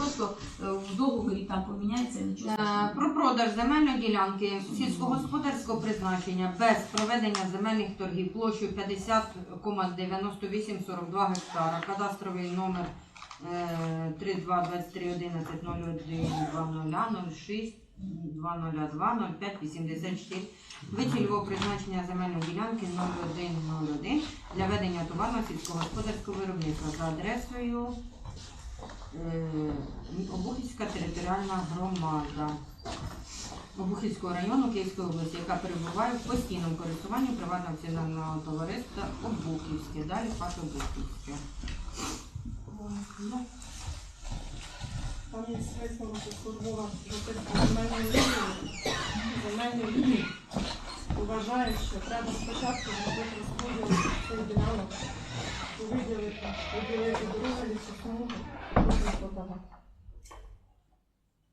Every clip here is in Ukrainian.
просто е, в договорі там поміняється нічого. Е, страшного. Про продаж земельної ділянки сільськогосподарського призначення без проведення земельних торгів площею 50,9842 гектара. Кадастровий номер е, 322311012006 202 05 84 Вид цільового призначення земельної ділянки 0101 для ведення товарного сільськогосподарського виробництва за адресою Обухівська територіальна громада Обухівського району Київської області, яка перебуває в постійному користуванні приватного акціонерного товариства Обухівське. Далі Паш Обухівське. Там є висновок службова земельної лінії. Вважає, що треба спочатку зробити розподіл цих ділянок, виділити, виділити дорогу лісосмугу, потім подавати.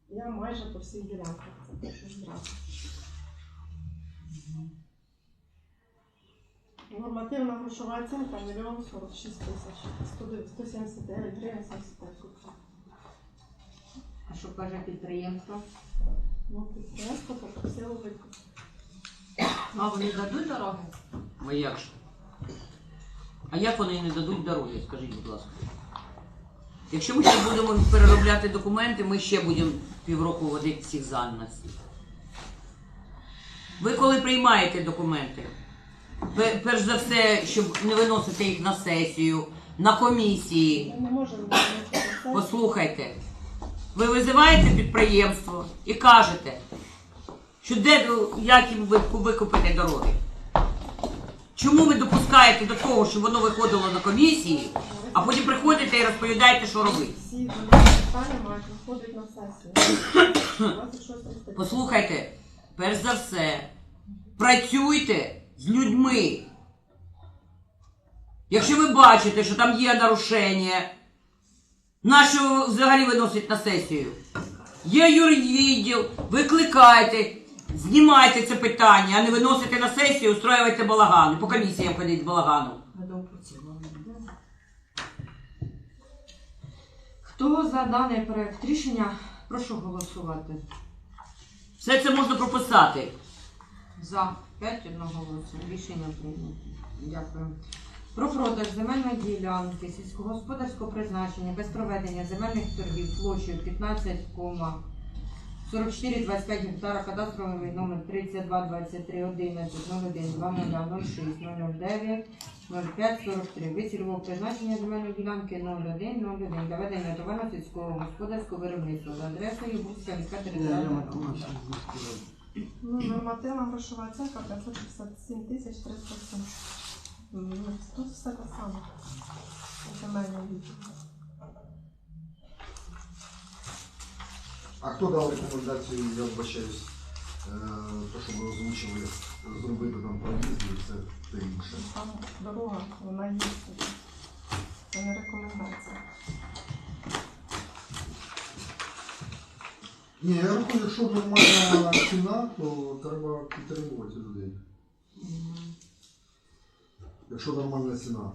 Я майже по всіх ділянках це пишу зразу. Нормативна грошова оцінка 1 мільйон 46 тисяч, 179 гривень 75 копійок. А що каже підприємство? Ну, підприємство попросило викуп. А вони дадуть дороги? А як ж? А як вони не дадуть дороги, скажіть, будь ласка. Якщо ми ще будемо переробляти документи, ми ще будемо півроку водити всіх за нас. Ви коли приймаєте документи, перш за все, щоб не виносити їх на сесію, на комісії. Послухайте, ви визиваєте підприємство і кажете, що де як їм ви- викупити дороги. Чому ви допускаєте до того, щоб воно виходило на комісії, а потім приходите і розповідаєте, що робити? Всі питання мають виходити на сесію. Послухайте, перш за все, працюйте з людьми. Якщо ви бачите, що там є нарушення, нащо взагалі виносить на сесію? Є юридвідділ, викликайте, знімайте це питання, а не виносите на сесію, устроювайте балагани. По комісіям ходіть з балаганом. Хто за даний проект рішення? Прошу голосувати. Все це можна прописати. За 5 одного голосу. Рішення прийнято. Дякую. Про продаж земельної ділянки сільськогосподарського призначення без проведення земельних торгів площею 15,4425 гектара кадастровий номер 32 23 11 01 20 06 009 05 43. Вид цільового призначення земельної ділянки 01 01 для ведення товарно сільського господарського виробництва за адресою Бузька міська територіальна громада. Ну, грошова оцінка 567 тисяч 307. Ну, Тут все те саме. Земельна лінія. А хто дав рекомендацію, я вибачаюсь, е, то, що ви озвучили, зробити там проїзд і все те інше? Там дорога, вона є. Це не рекомендація. Ні, я рахую, якщо нормальна ціна, то треба підтримувати людей. Якщо нормальна ціна.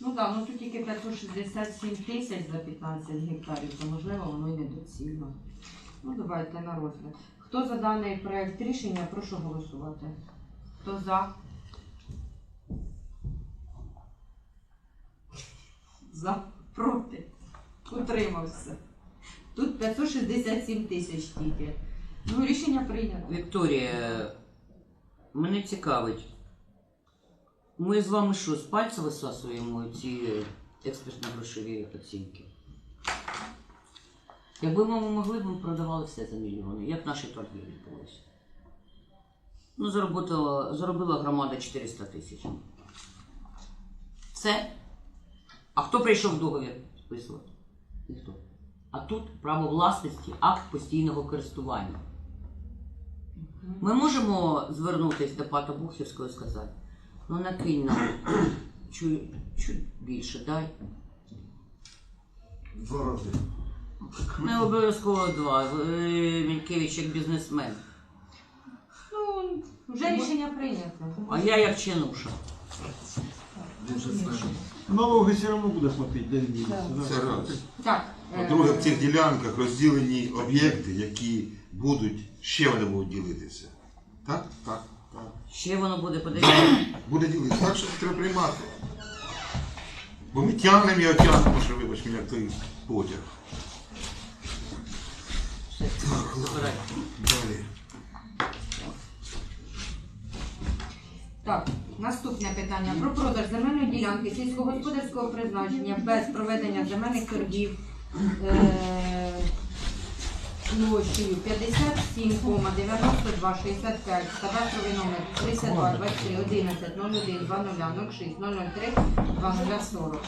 Ну так, ну тут тільки 567 тисяч за 15 гектарів, то можливо воно й недоцільно. Ну давайте на розгляд. Хто за даний проект рішення, прошу голосувати. Хто за? За, проти. Утримався. Тут 567 тисяч тільки. Ну, рішення прийнято. Вікторія, мене цікавить. Ми з вами що, з пальця висасуємо ці експертно-грошові оцінки? Якби ми могли, ми продавали все за мільйони, як наші торги відбулися. Ну, заробила, заробила громада 400 тисяч. Все. А хто прийшов договір списувати? Ніхто. А тут право власності, акт постійного користування. Ми можемо звернутися до Пата Бухівського і сказати, ну накинь нам чуть, чуть більше, дай. Два рази. Не обов'язково два. Ви, як бізнесмен. Ну, вже рішення прийнято. А я як чинуша. Налоги все равно буде платити, де він. Це раз. Так, По-друге, в цих ділянках розділені об'єкти, які будуть, ще вони будуть ділитися. Так? Так, так. Ще воно буде подивитися. Буде ділитися. Так що це треба приймати. Бо ми тягнемо і отягнемо, що вибач мене, як той потяг. Так, ладно. Далі. Так, наступне питання. Про продаж земельної ділянки сільськогосподарського призначення без проведення земельних торгів е, площею 57,9265, кадастровий номер 32 23 11 01 20 06 003 2040.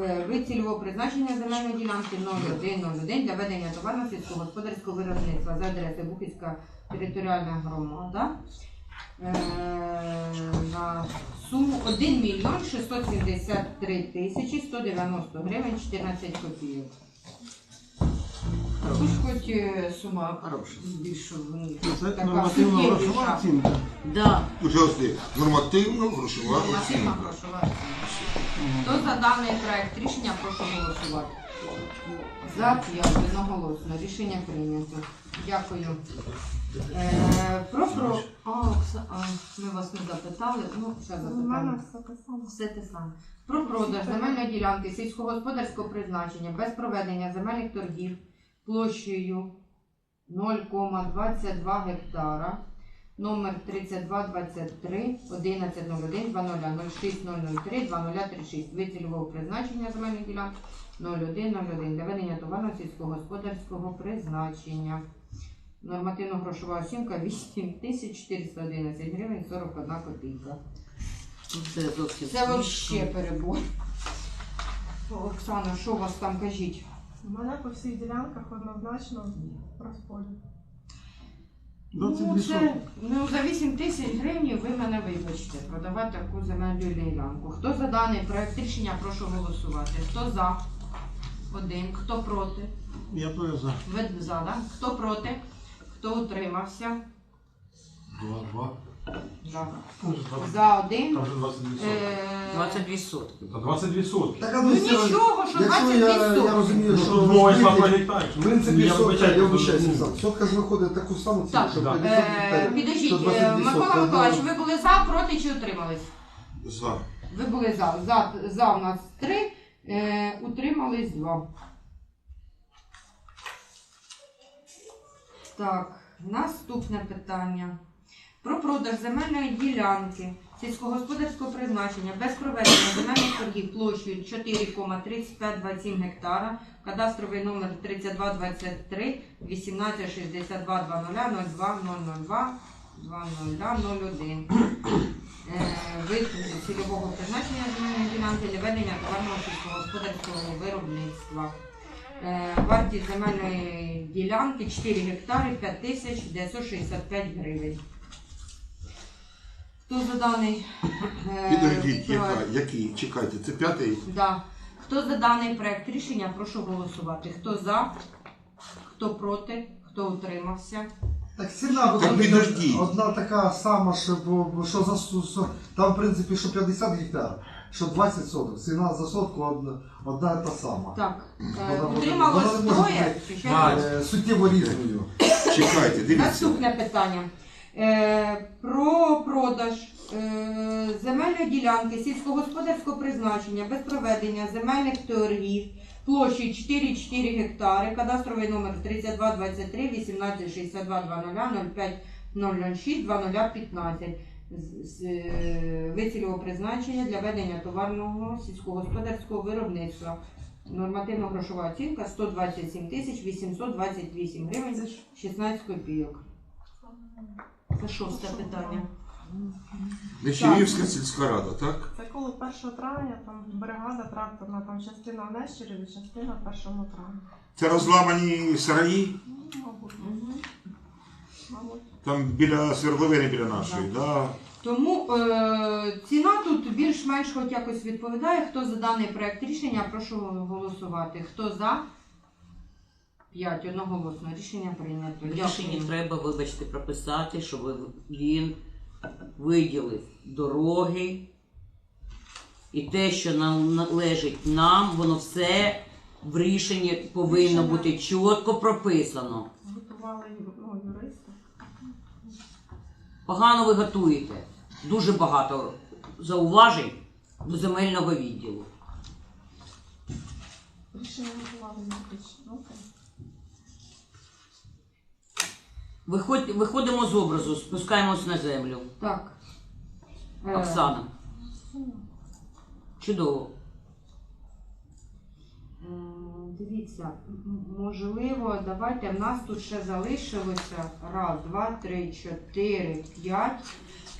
Е, Вид цільового призначення земельної ділянки 0101 для ведення товарно сільськогосподарського виробництва за адресою Бухівська територіальна громада е, на суму 1 мільйон 673 тисячі 190 гривень 14 копійок. Хоч хоч е, сума Хороше. збільшувала. Це Така нормативно суттєвіша. грошова оцінка. Да. Ось нормативно грошова Нормативна оцінка. грошова оцінка. Хто за даний проект рішення, прошу голосувати. За п'ять одноголосно. Рішення прийнято. Дякую. Е, про про. А, Окса- а, ми вас не запитали. Ну, ще У мене все те саме. Все те саме. Про продаж земельної ділянки сільськогосподарського призначення без проведення земельних торгів площею 0,22 гектара, номер 3223 1101 2006 003 2036. Вид цільового призначення земельних ділянок 0101 для ведення товарно сільськогосподарського призначення. Нормативно-грошова оцінка 8411 гривень 41 копійка. Це зовсім Це взагалі перебор. Оксана, що у вас там кажіть? У мене по всіх ділянках однозначно розподіл. Ну, це, ну, за 8 тисяч гривень ви мене вибачте, продавати таку земельну ділянку. Хто за даний проект рішення, прошу голосувати. Хто за? Один. Хто проти? Я теж за. Ви за, да? Хто проти? Хто утримався? Два, два. За. Один. Там же 22 сотки. Е, 22 сотки. Та 22 сотки. Так, а Ну ну, це- нічого, що якщо 22 я, я сотки. розумію, Ну, що мова йшла про розбити, гектар. в принципі, Я сотка, вибачаюсь, я ну, вибачаюся, ну, сотка ж виходить таку саму ціну, Так, що е, 50 гектарів. підождіть, що е, 22 Микола сотки. Миколаївич, ви були за, проти чи утримались? За. Ви були за. За, за у нас три, е, утримались два. Так, наступне питання. Про продаж земельної ділянки сільськогосподарського призначення без проведення земельних торгів площею 4,3527 гектара, кадастровий номер 3223 1862 00 02 002 2001. Е, Вид цільового призначення земельної ділянки для ведення товарного сільськогосподарського виробництва. Е, Вартість земельної ділянки 4 гектари 5965 гривень. Хто за даний е, яка, проект? який? Чекайте, це п'ятий. Да. Хто за даний проект рішення, прошу голосувати. Хто за, хто проти, хто утримався. Так ціна буде Так підождіть. одна така сама, що, бо- що за су- су- там, в принципі, що 50 гектар, що 20 соток. Ціна за сотку одна, одна та сама. Так, е, Вона утрималось вона може троє. бути, чи ще Мать. Е, Суттєво різною. Чекайте, дивіться. Наступне питання. Е, про продаж е, земельної ділянки сільськогосподарського призначення без проведення земельних торгів площею 4,4 гектари, кадастровий номер 3223 1862 00 05 006 2015. З- з, е, Вид цільового призначення для ведення товарного сільськогосподарського виробництва. Нормативна грошова оцінка 127 тисяч 828 гривень 16 копійок. Це шосте питання. Нечаївська сільська рада, так? Це коли 1 травня там бригада тракторна, там частина в Нещереві, частина в 1 травня. Це розламані сараї, Ну, мабуть, мабуть. там біля свердловини біля нашої, да? Тому е, ціна тут більш-менш хоч якось відповідає. Хто за даний проект рішення, прошу голосувати. Хто за? П'ять одноголосно. Рішення прийнято. В рішенні Дякую. треба, вибачте, прописати, щоб він виділив дороги. І те, що нам належить нам, воно все в рішенні повинно бути чітко прописано. Готували ну, юриста. Погано ви готуєте. Дуже багато зауважень до земельного відділу. Рішення готували юридично. Виходь, виходимо з образу, спускаємось на землю. Так. Е, Оксана. Чудово. Е, Дивіться, м- можливо, давайте в нас тут ще залишилося раз, два, три, чотири, п'ять.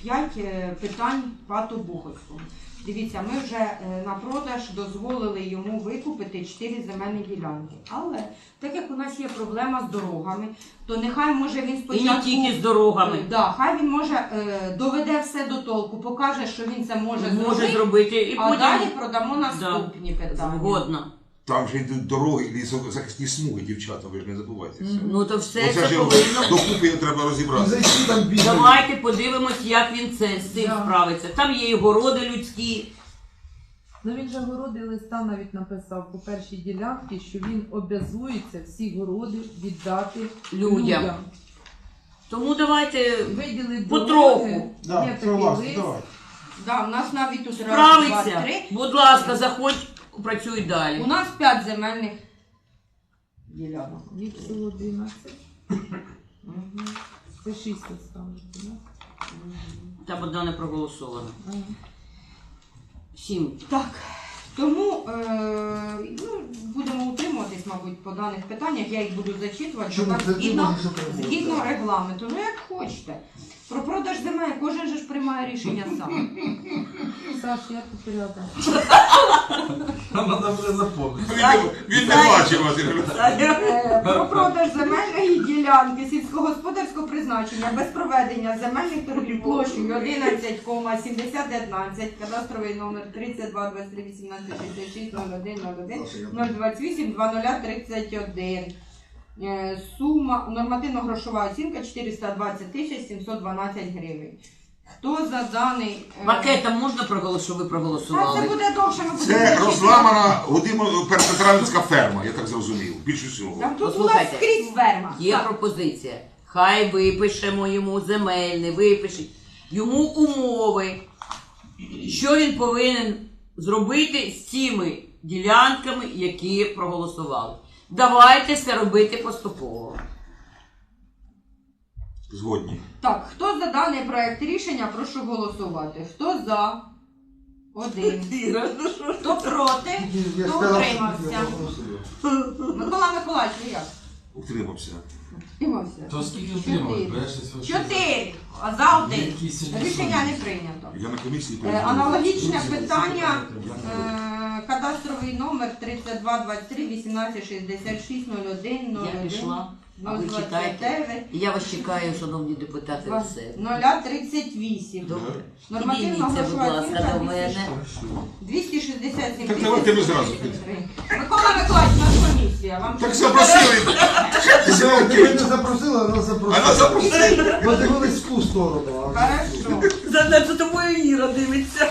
П'ять е, питань пату Буховського. Дивіться, ми вже е, на продаж дозволили йому викупити чотири земельні ділянки. Але так як у нас є проблема з дорогами, то нехай може він І спочатку. не тільки з дорогами. Да, хай він може е, доведе все до толку, покаже, що він це може, Може зробити, зробити і а далі продамо наступні питання. згодна. Там же йдуть дороги, лісозахисні смуги, дівчата, ви ж не забувайте. це. Ну то все Оце це ж повинно. докупи його треба І розібрати. зайти там бігати. Давайте подивимось, як він це з цим Да. справиться. Там є і городи людські. Ну він же городи листа навіть написав по першій ділянці, що він обязується всі городи віддати Людям. людям. Тому давайте Виділи Потроху. дороги, Да, є такий лист. давай. Да, у нас навіть тут раз, два, справиться. три. Будь ласка, заходь, працюй У нас п'ять земельних ділянок. Від село 12. Мгм. Це 6 останніх, да? Там одна не проголосована. Ага. Сім. Так, тому е, ну, будемо утримуватись, мабуть, по даних питаннях. Я їх буду зачитувати. Чому так, це ти згідно, можеш згідно регламенту. Ну як хочете. Про продаж земель кожен же ж приймає рішення сам. Саш, я рядом. Нам надо запомнити. Він не- Він не бачив вас. Е, Про продаж земельної ділянки сільськогосподарського призначення без проведення земельних торгів площею 11,7019, кадастровий номер 32 23 18 66 01 01 028 2031. Е, Сума нормативно-грошова оцінка 420 тисяч 712 гривень. Хто за даний е, Пакетом можна проголосувати, що ви Та це проголосували? буде довше, ми будемо Це зачитувати. розламана Годимо ферма, я так зрозумів. Більше всього. Там тут була Послухайте, скрізь ферма. Є Так. пропозиція. Хай випишемо йому земельний, випишіть йому умови, що він повинен зробити з цими ділянками, які проголосували. Давайте це робити поступово. Згодні. Так, хто за даний проект рішення, прошу голосувати. Хто за? Один. Хто проти? Я Хто сказав, утримався? я. Микола Миколаївич, ви як? Утримався. Утримався. То скільки Чотири. отримали? Чотири. А за один. Рішення не прийнято. Я на комісії Е. Аналогічне питання. Я е, Кадастровий номер 32 23 18 66 01 Я 01 пішла, а ви читайте. 029 І я вас чекаю, шановні депутати, все. 038. Добре. Нормативна Підійміться, будь грошова ласка, оцінка до мене. 267 Так давайте ми зразу. Микола Миколаївич, наша комісія. Вам Так щось запросили. Ви не запросили, а нас запросили. А нас запросили. Ми дивились в ту сторону. а- Хорошо. За, за тобою Іра дивиться.